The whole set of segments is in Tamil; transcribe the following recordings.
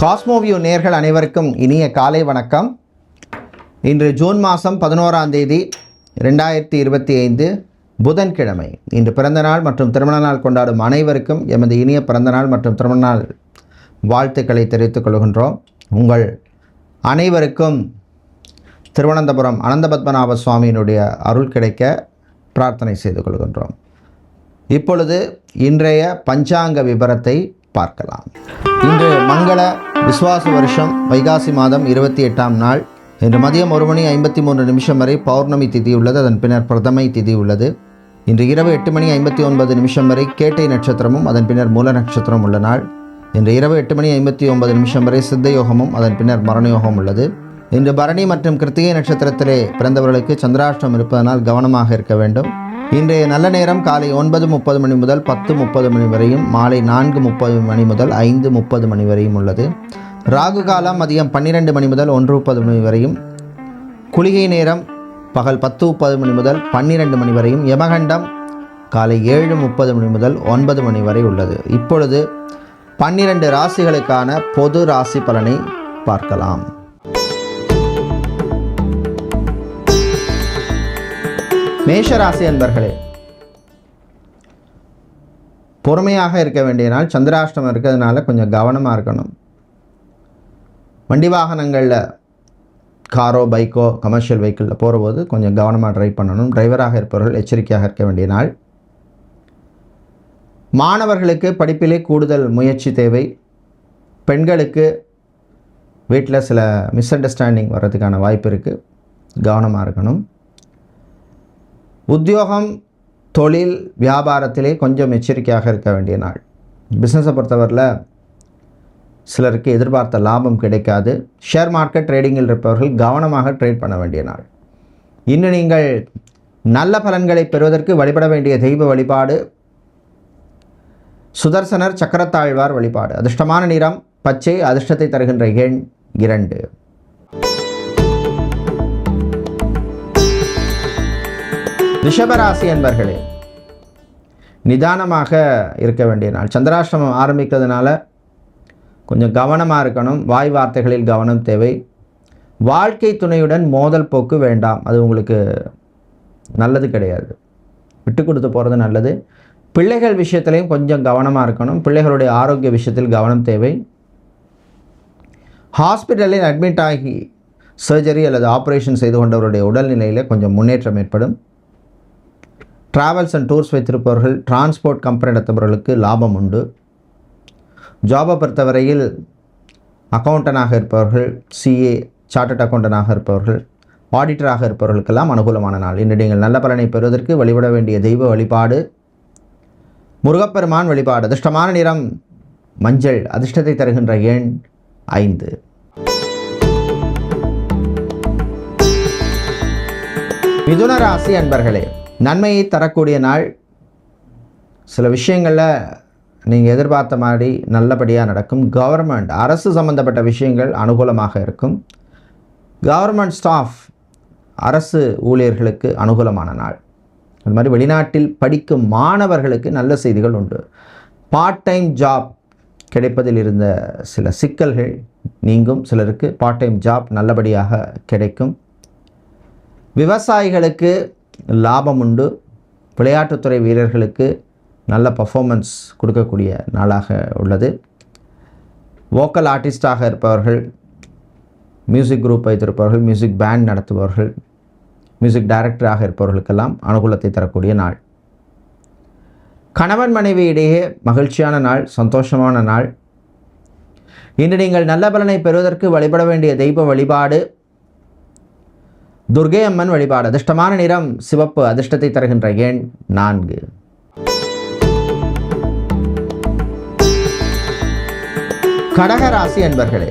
காஸ்மோவியூ நேர்கள் அனைவருக்கும் இனிய காலை வணக்கம். இன்று ஜூன் மாதம் பதினோராம் தேதி ரெண்டாயிரத்தி இருபத்தி ஐந்து புதன்கிழமை. இன்று பிறந்தநாள் மற்றும் திருமண நாள் கொண்டாடும் அனைவருக்கும் எமது இனிய பிறந்தநாள் மற்றும் திருமண நாள் வாழ்த்துக்களை தெரிவித்துக் கொள்கின்றோம். உங்கள் அனைவருக்கும் திருவனந்தபுரம் அனந்தபத்மநாப சுவாமியினுடைய அருள் கிடைக்க பிரார்த்தனை செய்து கொள்கின்றோம். இப்பொழுது இன்றைய பஞ்சாங்க விபரத்தை பார்க்கலாம். இன்று மங்கள விஸ்வாச வருஷம் வைகாசி மாதம் இருபத்தி எட்டாம் நாள். இன்று மதியம் ஒரு மணி ஐம்பத்தி மூன்று நிமிஷம் வரை பௌர்ணமி திதி உள்ளது. அதன் பின்னர் பிரதமை திதி உள்ளது. இன்று இரவு எட்டு மணி ஐம்பத்தி ஒன்பது நிமிஷம் வரை கேட்டை நட்சத்திரமும் அதன் பின்னர் மூல நட்சத்திரம் உள்ள நாள். இன்று இரவு எட்டு மணி ஐம்பத்தி ஒன்பது நிமிஷம் வரை சித்த யோகமும் அதன் பின்னர் மரணயோகம் உள்ளது. இன்று பரணி மற்றும் கிருத்திகை நட்சத்திரத்திலே பிறந்தவர்களுக்கு சந்திராஷ்டம் இருப்பதனால் கவனமாக இருக்க வேண்டும். இன்றைய நல்ல நேரம் காலை ஒன்பது முப்பது மணி முதல் பத்து முப்பது மணி வரையும் மாலை நான்கு முப்பது மணி முதல் ஐந்து முப்பது மணி வரையும் உள்ளது. ராகு காலம் மதியம் பன்னிரெண்டு மணி முதல் ஒன்று முப்பது மணி வரையும் குளிகை நேரம் பகல் பத்து முப்பது மணி முதல் பன்னிரெண்டு மணி வரையும் யமகண்டம் காலை ஏழு முப்பது மணி முதல் ஒன்பது மணி வரை உள்ளது. இப்பொழுது பன்னிரண்டு ராசிகளுக்கான பொது ராசி பலனை பார்க்கலாம். மேஷராசி அன்பர்களே பொறுமையாக இருக்க வேண்டிய நாள் சந்திராஷ்டமம் இருக்கிறதுனால கொஞ்சம் கவனமாக இருக்கணும். வண்டி வாகனங்களில் காரோ பைக்கோ கமர்ஷியல் வெஹிக்கிளில் போகிறபோது கொஞ்சம் கவனமாக ட்ரைவ் பண்ணணும். டிரைவராக இருப்பவர்கள் எச்சரிக்கையாக இருக்க வேண்டிய நாள். மாணவர்களுக்கு படிப்பிலே கூடுதல் முயற்சி தேவை. பெண்களுக்கு வீட்டில் சில மிஸ் அண்டர்ஸ்டாண்டிங் வர்றதுக்கான வாய்ப்பு இருக்குது கவனமாக இருக்கணும். உத்தியோகம் தொழில் வியாபாரத்திலே கொஞ்சம் எச்சரிக்கையாக இருக்க வேண்டிய நாள். பிஸ்னஸை பொறுத்தவரையில் சிலருக்கு எதிர்பார்த்த லாபம் கிடைக்காது. ஷேர் மார்க்கெட் ட்ரேடிங்கில் இருப்பவர்கள் கவனமாக ட்ரேட் பண்ண வேண்டிய நாள். இன்னும் நீங்கள் நல்ல பலன்களை பெறுவதற்கு வழிபட வேண்டிய தெய்வ வழிபாடு சுதர்சனர் சக்கரத்தாழ்வார் வழிபாடு. அதிர்ஷ்டமான நிறம் பச்சை அதிர்ஷ்டத்தை தருகின்ற எண் இரண்டு. ரிஷபராசி என்பர்களே நிதானமாக இருக்க வேண்டிய நாள். சந்திராஷ்டமம் ஆரம்பிக்கிறதுனால கொஞ்சம் கவனமாக இருக்கணும். வாய் வார்த்தைகளில் கவனம் தேவை. வாழ்க்கை துணையுடன் மோதல் போக்கு வேண்டாம். அது உங்களுக்கு நல்லது கிடையாது. விட்டு கொடுத்து போகிறது நல்லது. பிள்ளைகள் விஷயத்துலையும் கொஞ்சம் கவனமாக இருக்கணும். பிள்ளைகளுடைய ஆரோக்கிய விஷயத்தில் கவனம் தேவை. ஹாஸ்பிட்டலில் அட்மிட் ஆகி சர்ஜரி அல்லது ஆப்ரேஷன் செய்து கொண்டவருடைய உடல்நிலையில் கொஞ்சம் முன்னேற்றம் ஏற்படும். ட்ராவல்ஸ் அண்ட் டூர்ஸ் வைத்திருப்பவர்கள் டிரான்ஸ்போர்ட் கம்பெனி நடத்துபவர்களுக்கு லாபம் உண்டு. ஜாபை பொறுத்தவரையில் அக்கௌண்டனாக இருப்பவர்கள் சிஏ சார்ட்டட் அக்கௌண்டனாக இருப்பவர்கள் ஆடிட்டராக இருப்பவர்களுக்கெல்லாம் அனுகூலமான நாள். இன்று நீங்கள் நல்ல பலனை பெறுவதற்கு வழிபட வேண்டிய தெய்வ வழிபாடு முருகப்பெருமான் வழிபாடு அதிர்ஷ்டமான நிறம் மஞ்சள் அதிர்ஷ்டத்தை தருகின்ற எண் ஐந்து. மிதுன ராசி அன்பர்களே நன்மையை தரக்கூடிய நாள். சில விஷயங்களில் நீங்கள் எதிர்பார்த்த மாதிரி நல்லபடியாக நடக்கும். கவர்மெண்ட் அரசு சம்மந்தப்பட்ட விஷயங்கள் அனுகூலமாக இருக்கும். கவர்மெண்ட் ஸ்டாஃப் அரசு ஊழியர்களுக்கு அனுகூலமான நாள். அது மாதிரி வெளிநாட்டில் படிக்கும் மாணவர்களுக்கு நல்ல செய்திகள் உண்டு. பார்ட் டைம் ஜாப் கிடைப்பதில் இருந்த சில சிக்கல்கள் நீங்கும். சிலருக்கு பார்ட் டைம் ஜாப் நல்லபடியாக கிடைக்கும். விவசாயிகளுக்கு லாபம் உண்டு விளையாட்டுத்துறை வீரர்களுக்கு நல்ல பர்ஃபார்மன்ஸ் கொடுக்கக்கூடிய நாளாக உள்ளது. வோக்கல் ஆர்டிஸ்டாக இருப்பவர்கள் மியூசிக் குரூப் வைத்திருப்பவர்கள் மியூசிக் பேண்ட் நடத்துபவர்கள் மியூசிக் டைரக்டராக இருப்பவர்களுக்கெல்லாம் அனுகூலத்தை தரக்கூடிய நாள். கணவன் மனைவி இடையே மகிழ்ச்சியான நாள் சந்தோஷமான நாள். இன்று நீங்கள் நல்ல பலனை பெறுவதற்கு வழிபட வேண்டிய தெய்வ வழிபாடு துர்கை அம்மன் வழிபாடு அதிர்ஷ்டமான நிறம் சிவப்பு அதிர்ஷ்டத்தை தருகின்ற எண் நான்கு. கடகராசி அன்பர்களே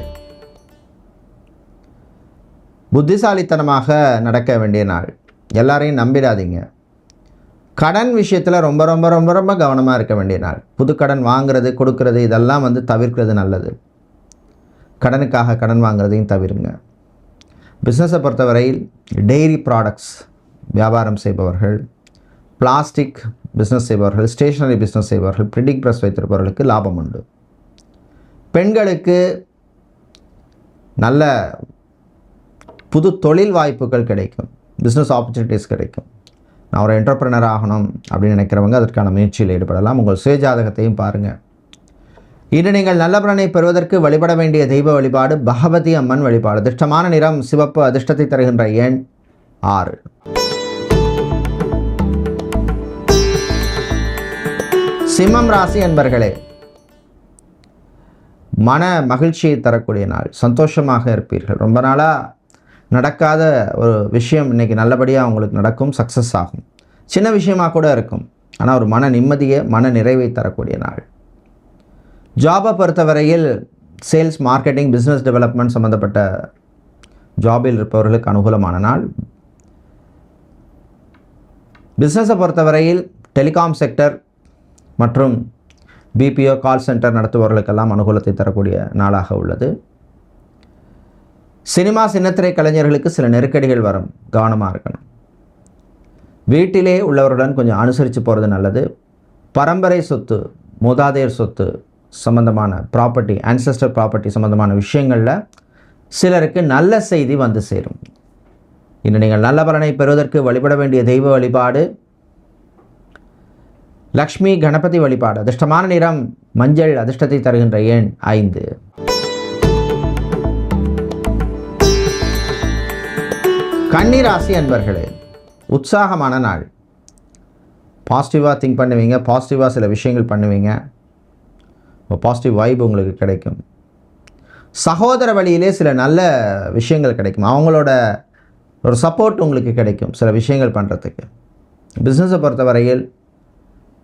புத்திசாலித்தனமாக நடக்க வேண்டிய நாள். எல்லாரையும் நம்பிடாதீங்க. கடன் விஷயத்தில் ரொம்ப ரொம்ப ரொம்ப ரொம்ப கவனமாக இருக்க வேண்டிய நாள். புது கடன் வாங்குறது கொடுக்கறது இதெல்லாம் வந்து தவிர்க்கிறது நல்லது. கடனுக்காக கடன் வாங்குறதையும் தவிருங்க. பிஸ்னஸை பொறுத்தவரையில் டெய்ரி ப்ராடக்ட்ஸ் வியாபாரம் செய்பவர்கள் பிளாஸ்டிக் பிஸ்னஸ் செய்பவர்கள் ஸ்டேஷனரி பிஸ்னஸ் செய்பவர்கள் பிரிண்டிங் ப்ரெஸ் வைத்திருப்பவர்களுக்கு லாபம் உண்டு. பெண்களுக்கு நல்ல புது தொழில் வாய்ப்புகள் கிடைக்கும் பிஸ்னஸ் ஆப்பர்ச்சுனிட்டிஸ் கிடைக்கும். நான் ஒரு என்டர்பிரனர் ஆகணும் அப்படின்னு நினைக்கிறவங்க அதற்கான முயற்சியில் ஈடுபடலாம். உங்கள் சுயஜாதகத்தையும் பாருங்கள் இன்று நீங்கள் நல்ல பலனை பெறுவதற்கு வழிபட வேண்டிய தெய்வ வழிபாடு பகவதி அம்மன் வழிபாடு. அதிர்ஷ்டமான நிறம் சிவப்பு அதிர்ஷ்டத்தை தருகின்ற எண் ஆறு. சிம்மம் ராசி என்பர்களே மன மகிழ்ச்சியை தரக்கூடிய நாள். சந்தோஷமாக இருப்பீர்கள். ரொம்ப நாளாக நடக்காத ஒரு விஷயம் இன்றைக்கி நல்லபடியாக உங்களுக்கு நடக்கும் சக்ஸஸ் ஆகும். சின்ன விஷயமாக கூட இருக்கும். ஆனால் ஒரு மன நிம்மதியை மன நிறைவை தரக்கூடிய நாள். ஜாபை பொறுத்தவரையில் சேல்ஸ் மார்க்கெட்டிங் பிஸ்னஸ் டெவலப்மெண்ட் சம்மந்தப்பட்ட ஜாபில் இருப்பவர்களுக்கு அனுகூலமான நாள். பிஸ்னஸை பொறுத்தவரையில் டெலிகாம் செக்டர் மற்றும் பிபிஓ கால் சென்டர் நடத்துபவர்களுக்கெல்லாம் அனுகூலத்தை தரக்கூடிய நாளாக உள்ளது. சினிமா சின்னத்திரை கலைஞர்களுக்கு சில நெருக்கடிகள் வரும். கவனமாக இருக்கணும். வீட்டிலே உள்ளவர்களுடன் கொஞ்சம் அனுசரித்து போகிறது நல்லது. பரம்பரை சொத்து மூதாதையர் சொத்து சம்பந்தமான ப்ராப்பர்ட்டி ancestor ப்ராப்பர்ட்டி சம்பந்தமான விஷயங்களில் சிலருக்கு நல்ல செய்தி வந்து சேரும். இன்று நீங்கள் நல்ல பலனை பெறுவதற்கு வழிபட வேண்டிய தெய்வ வழிபாடு லக்ஷ்மி கணபதி வழிபாடு அதிர்ஷ்டமான நிறம் மஞ்சள் அதிர்ஷ்டத்தை தருகின்ற எண் ஐந்து. கன்னிராசி அன்பர்களே உற்சாகமான நாள். பாசிட்டிவாக திங்க் பண்ணுவீங்க பாசிட்டிவாக சில விஷயங்கள் பண்ணுவீங்க. பாசிட்டிவ் வைப் உங்களுக்கு கிடைக்கும். சகோதர வழியிலே சில நல்ல விஷயங்கள் கிடைக்கும். அவங்களோட ஒரு சப்போர்ட் உங்களுக்கு கிடைக்கும் சில விஷயங்கள் பண்ணுறதுக்கு பிஸ்னஸை பொறுத்தவரையில்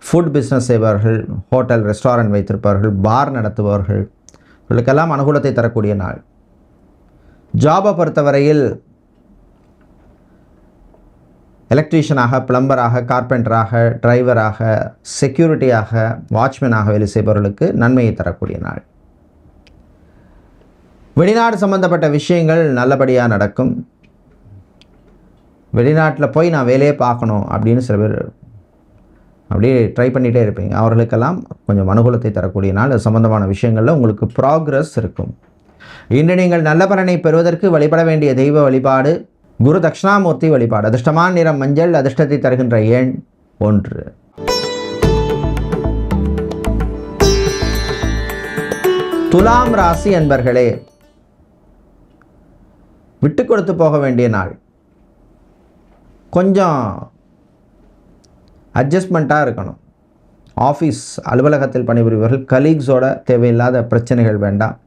ஃபுட் பிஸ்னஸ் செய்பவர்கள் ஹோட்டல் ரெஸ்டாரண்ட் வைத்திருப்பவர்கள் பார் நடத்துபவர்கள் இவர்களுக்கெல்லாம் அனுகூலத்தை தரக்கூடிய நாள். ஜாபை பொறுத்தவரையில் எலக்ட்ரீஷியனாக பிளம்பராக கார்பெண்டராக டிரைவராக செக்யூரிட்டியாக வாட்ச்மேனாக வேலை செய்பவர்களுக்கு நன்மையை தரக்கூடிய நாள். வெளிநாடு சம்பந்தப்பட்ட விஷயங்கள் நல்லபடியாக நடக்கும். வெளிநாட்டில் போய் நான் வேலையே பார்க்கணும் அப்படின்னு சில பேர் அப்படியே ட்ரை பண்ணிகிட்டே இருப்பீங்க. அவர்களுக்கெல்லாம் கொஞ்சம் அனுகூலத்தை தரக்கூடிய நாள். அது சம்பந்தமான விஷயங்களில் உங்களுக்கு ப்ராக்ரஸ் இருக்கும். இன்று நீங்கள் நல்ல பலனை பெறுவதற்கு வழிபட வேண்டிய தெய்வ வழிபாடு குரு தட்சிணாமூர்த்தி வழிபாடு. அதிர்ஷ்டமான நிறம் மஞ்சள் அதிர்ஷ்டத்தை தருகின்ற எண் ஒன்று. துலாம் ராசி என்பர்களே விட்டு கொடுத்து போக வேண்டிய நாள். கொஞ்சம் அட்ஜஸ்ட்மெண்ட்டாக இருக்கணும். ஆஃபீஸ் அலுவலகத்தில் பணிபுரிபவர்கள் கலீக்ஸோட தேவையில்லாத பிரச்சனைகள் வேண்டாம்.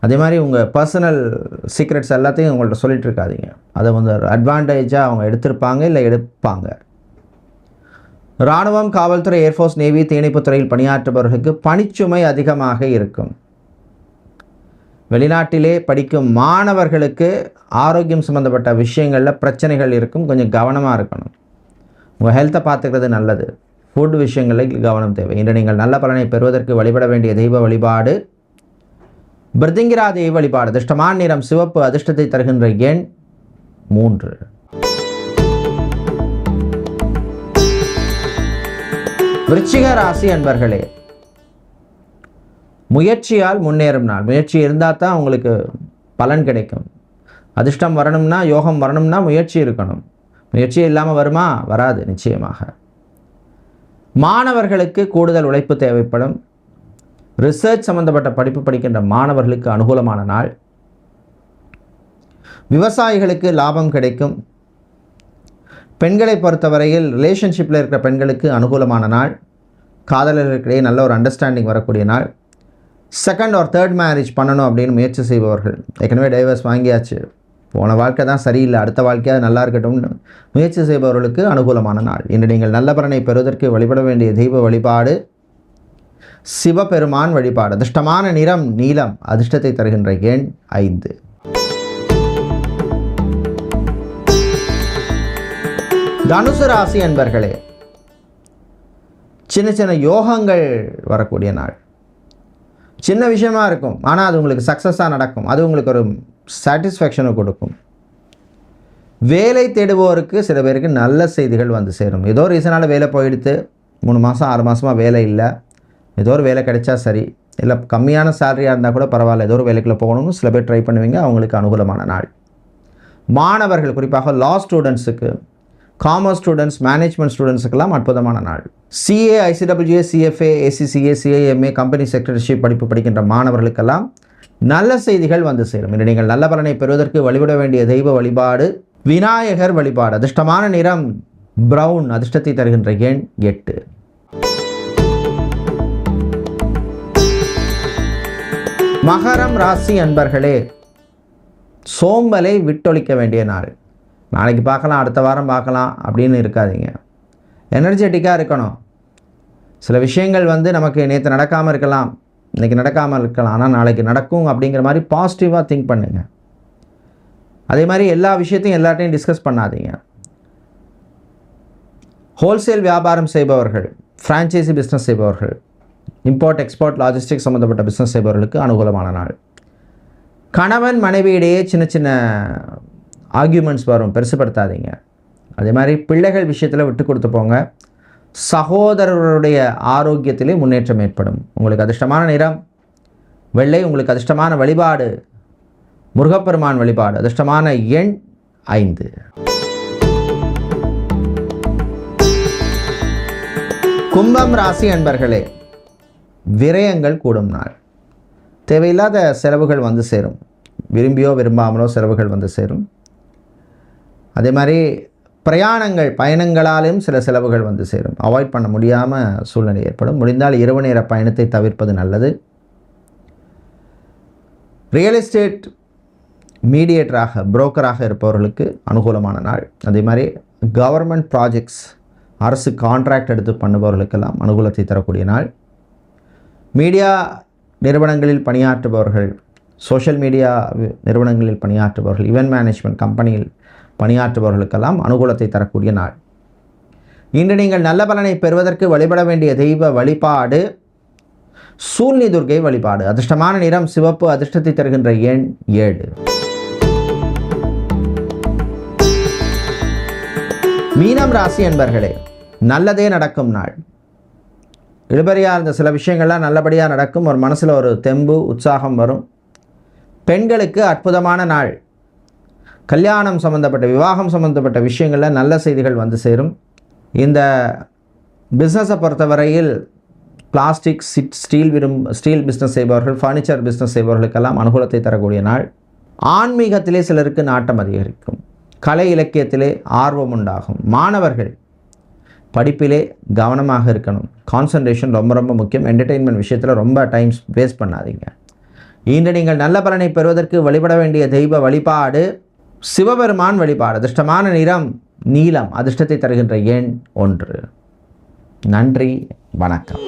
அதே மாதிரி உங்கள் பர்சனல் சீக்ரெட்ஸ் எல்லாத்தையும் உங்கள்கிட்ட சொல்லிட்டு இருக்காதிங்க அதை வந்து அட்வான்டேஜாக அவங்க எடுத்திருப்பாங்க இல்லை எடுப்பாங்க? இராணுவம் காவல்துறை ஏர்ஃபோர்ஸ் நேவி தீயணைப்புத் துறையில் பணியாற்றுபவர்களுக்கு பணிச்சுமை அதிகமாக இருக்கும். வெளிநாட்டிலே படிக்கும் மாணவர்களுக்கு ஆரோக்கியம் சம்மந்தப்பட்ட விஷயங்களில் பிரச்சனைகள் இருக்கும். கொஞ்சம் கவனமாக இருக்கணும். உங்கள் ஹெல்த்தை பார்த்துக்கிறது நல்லது. ஃபுட் விஷயங்களில் கவனம் தேவை. இன்று நீங்கள் நல்ல பலனை பெறுவதற்கு வழிபட வேண்டிய தெய்வ வழிபாடு பிருதிங்கிரா தெய்வ வழிபாடு அதிர்ஷ்டமான நிறம் சிவப்பு அதிர்ஷ்டத்தை தருகின்ற எண் மூன்று. விருச்சிக ராசி அன்பர்களே முயற்சியால் முன்னேறும் நாள். முயற்சி இருந்தால் தான் உங்களுக்கு பலன் கிடைக்கும். அதிர்ஷ்டம் வரணும்னா யோகம் வரணும்னா முயற்சி இருக்கணும். முயற்சி இல்லாமல் வருமா? வராது நிச்சயமாக. மாணவர்களுக்கு கூடுதல் உழைப்பு தேவைப்படும். ரிசர்ச் சம்பந்தப்பட்ட படிப்பு படிக்கின்ற மாணவர்களுக்கு அனுகூலமான நாள். விவசாயிகளுக்கு லாபம் கிடைக்கும். பெண்களை பொறுத்தவரையில் ரிலேஷன்ஷிப்பில் இருக்கிற பெண்களுக்கு அனுகூலமான நாள். காதலர்களுக்கிடையே நல்ல ஒரு அண்டர்ஸ்டாண்டிங் வரக்கூடிய நாள். செகண்ட் ஒரு தேர்ட் மேரேஜ் பண்ணணும் அப்படின்னு முயற்சி செய்பவர்கள். ஏற்கனவே டைவர்ஸ் வாங்கியாச்சு. போன வாழ்க்கை தான் சரியில்லை. அடுத்த வாழ்க்கையாக நல்லா இருக்கட்டும்னு முயற்சி செய்பவர்களுக்கு அனுகூலமான நாள். இன்று நீங்கள் நல்ல பலனை பெறுவதற்கு வழிபட வேண்டிய தெய்வ வழிபாடு சிவபெருமான் வழிபாடு. அதிர்ஷ்டமான நிறம் நீலம் அதிர்ஷ்டத்தை தருகின்ற எண் ஐந்து. தனுசு ராசி அன்பர்களே சின்ன சின்ன யோகங்கள் வரக்கூடிய நாள். சின்ன விஷயமா இருக்கும் ஆனால் அது உங்களுக்கு சக்ஸஸாக நடக்கும். அது உங்களுக்கு ஒரு சாட்டிஸ்ஃபேக்ஷனை கொடுக்கும். வேலை தேடுபவருக்கு சில பேருக்கு நல்ல செய்திகள் வந்து சேரும். ஏதோ ரீசனால் வேலை போயிடுத்து மூணு மாதம் ஆறு மாதமாக வேலை இல்லை. ஏதோ ஒரு வேலை கிடைச்சா சரி. இல்லை கம்மியான சேலரியாக இருந்தால் கூட பரவாயில்ல. ஏதோ ஒரு வேலைக்குள்ளே போகணும்னு சில பேர் ட்ரை பண்ணுவீங்க அவங்களுக்கு அனுகூலமான நாள். மாணவர்கள் குறிப்பாக லா ஸ்டூடெண்ட்ஸுக்கு காமர்ஸ் ஸ்டூடெண்ட்ஸ் மேனேஜ்மெண்ட் ஸ்டூடெண்ட்ஸுக்கெல்லாம் அற்புதமான நாள். CA ICWA CFA ACCA CAMA company secretaryship படிப்பு படிக்கின்ற மாணவர்களுக்கெல்லாம் நல்ல செய்திகள் வந்து சேரும். இன்று நீங்கள் நல்ல பலனை பெறுவதற்கு வழிபட வேண்டிய தெய்வ வழிபாடு விநாயகர் வழிபாடு அதிர்ஷ்டமான நிறம் ப்ரௌன் அதிர்ஷ்டத்தை தருகின்ற எண் எட்டு. மகரம் ராசி அன்பர்களே சோம்பலை விட்டொழிக்க வேண்டிய நாள். நாளைக்கு பார்க்கலாம் அடுத்த வாரம் பார்க்கலாம் அப்படின்னு இருக்காதீங்க. எனர்ஜெட்டிக்காக இருக்கணும். சில விஷயங்கள் வந்து நமக்கு நேற்று நடக்காமல் இருக்கலாம் இன்றைக்கி நடக்காமல் இருக்கலாம் ஆனால் நாளைக்கு நடக்கும் அப்படிங்கிற மாதிரி பாசிட்டிவாக திங்க் பண்ணுங்கள் அதே மாதிரி எல்லா விஷயத்தையும் எல்லாத்தையும் டிஸ்கஸ் பண்ணாதீங்க. ஹோல்சேல் வியாபாரம் செய்பவர்கள் ஃப்ரான்ச்சைசி பிஸ்னஸ் செய்பவர்கள் இம்போர்ட் எக்ஸ்போர்ட் லாஜிஸ்டிக் சம்மந்தப்பட்ட பிஸ்னஸ் செய்பவர்களுக்கு அனுகூலமான நாள். கணவன் மனைவியிடையே சின்ன சின்ன ஆர்கியூமெண்ட்ஸ் வரும். பெருசுப்படுத்தாதீங்க அதே மாதிரி பிள்ளைகள் விஷயத்தில் விட்டு கொடுத்து போங்க. சகோதரருடைய ஆரோக்கியத்திலே முன்னேற்றம் ஏற்படும். உங்களுக்கு அதிர்ஷ்டமான நிறம் வெள்ளை உங்களுக்கு அதிர்ஷ்டமான வழிபாடு முருகப்பெருமான் வழிபாடு அதிர்ஷ்டமான எண் ஐந்து. கும்பம் ராசி அன்பர்களே விரயங்கள் கூடும் நாள். தேவையில்லாத செலவுகள் வந்து சேரும். விரும்பியோ விரும்பாமலோ செலவுகள் வந்து சேரும். அதே மாதிரி பிரயாணங்கள் பயணங்களாலும் சில செலவுகள் வந்து சேரும். அவாய்ட் பண்ண முடியாமல் சூழ்நிலை ஏற்படும். முடிந்தால் இரவு நேர பயணத்தை தவிர்ப்பது நல்லது. ரியல் எஸ்டேட் மீடியேட்டராக புரோக்கராக இருப்பவர்களுக்கு அனுகூலமான நாள். அதே மாதிரி கவர்மெண்ட் ப்ராஜெக்ட்ஸ் அரசு கான்ட்ராக்ட் எடுத்து பண்ணுபவர்களுக்கெல்லாம் அனுகூலத்தை தரக்கூடிய நாள். மீடியா நிறுவனங்களில் பணியாற்றுபவர்கள் சோஷியல் மீடியா நிறுவனங்களில் பணியாற்றுபவர்கள் இவென்ட் மேனேஜ்மெண்ட் கம்பெனியில் பணியாற்றுபவர்களுக்கெல்லாம் அனுகூலத்தை தரக்கூடிய நாள். இன்று நீங்கள் நல்ல பலனை பெறுவதற்கு வழிபட வேண்டிய தெய்வ வழிபாடு சூழ்நி துர்கை வழிபாடு. அதிர்ஷ்டமான நிறம் சிவப்பு அதிர்ஷ்டத்தை தருகின்ற எண் ஏழு. மீனம் ராசி என்பர்களே நல்லதே நடக்கும் நாள். இழுபறியாக இருந்த சில விஷயங்கள்லாம் நல்லபடியாக நடக்கும். ஒரு மனசில் ஒரு தெம்பு உற்சாகம் வரும். பெண்களுக்கு அற்புதமான நாள். கல்யாணம் சம்மந்தப்பட்ட விவாகம் சம்மந்தப்பட்ட விஷயங்களில் நல்ல செய்திகள் வந்து சேரும். இந்த பிஸ்னஸை பொறுத்தவரையில் பிளாஸ்டிக் சிட் ஸ்டீல் விரும் ஸ்டீல் பிஸ்னஸ் செய்பவர்கள் ஃபர்னிச்சர் பிஸ்னஸ் செய்பவர்களுக்கெல்லாம் அனுகூலத்தை தரக்கூடிய நாள். ஆன்மீகத்திலே சிலருக்கு நாட்டம் அதிகரிக்கும். கலை இலக்கியத்திலே ஆர்வம் உண்டாகும். மாணவர்கள் படிப்பிலே கவனமாக இருக்கணும். கான்சன்ட்ரேஷன் ரொம்ப ரொம்ப முக்கியம். என்டர்டெயின்மெண்ட் விஷயத்தில் ரொம்ப டைம்ஸ் வேஸ்ட் பண்ணாதீங்க. இன்று நீங்கள் நல்ல பலனை பெறுவதற்கு வழிபட வேண்டிய தெய்வ வழிபாடு சிவபெருமான் வழிபாடு. அதிர்ஷ்டமான நிறம் நீலம் அதிர்ஷ்டத்தை தருகின்ற எண் ஒன்று. நன்றி வணக்கம்.